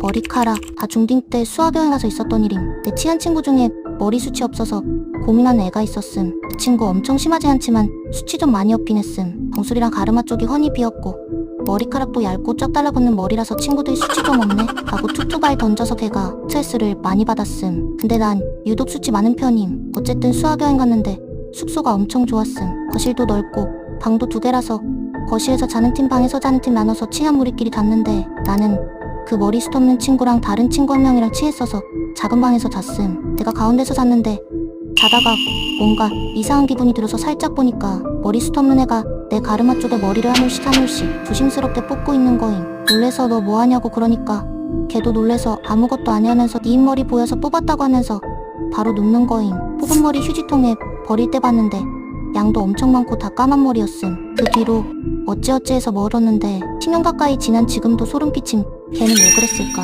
머리카락 다 중딩 때 수학여행 가서 있었던 일임. 내 친한 친구 중에 머리숱이 없어서 고민하는 애가 있었음. 그 친구 엄청 심하지 않지만 숱이 좀 많이 없긴 했음. 정수리랑 가르마 쪽이 훤히 비었고 머리카락도 얇고 쫙 달라붙는 머리라서 친구들이 숱이 좀 없네 하고 툭툭발 던져서 걔가 스트레스를 많이 받았음. 근데 난 유독 숱이 많은 편임. 어쨌든 수학여행 갔는데 숙소가 엄청 좋았음. 거실도 넓고 방도 두 개라서 거실에서 자는 팀 방에서 자는 팀 나눠서 친한 무리끼리 잤는데 나는 그 머리 숱 없는 친구랑 다른 친구 한 명이랑 친했어서 작은 방에서 잤음. 내가 가운데서 잤는데 자다가 뭔가 이상한 기분이 들어서 살짝 보니까 머리 숱 없는 애가 내 가르마 쪽에 머리를 한 올씩 한 올씩 조심스럽게 뽑고 있는 거임. 놀래서 너 뭐하냐고 그러니까 걔도 놀래서 아무것도 안 하면서 네 흰머리 보여서 뽑았다고 하면서 바로 눕는 거임. 뽑은 머리 휴지통에 버릴 때 봤는데 양도 엄청 많고 다 까만 머리였음. 그 뒤로 어찌어찌해서 멀었는데 10년 가까이 지난 지금도 소름 끼침. 걔는 왜 그랬을까?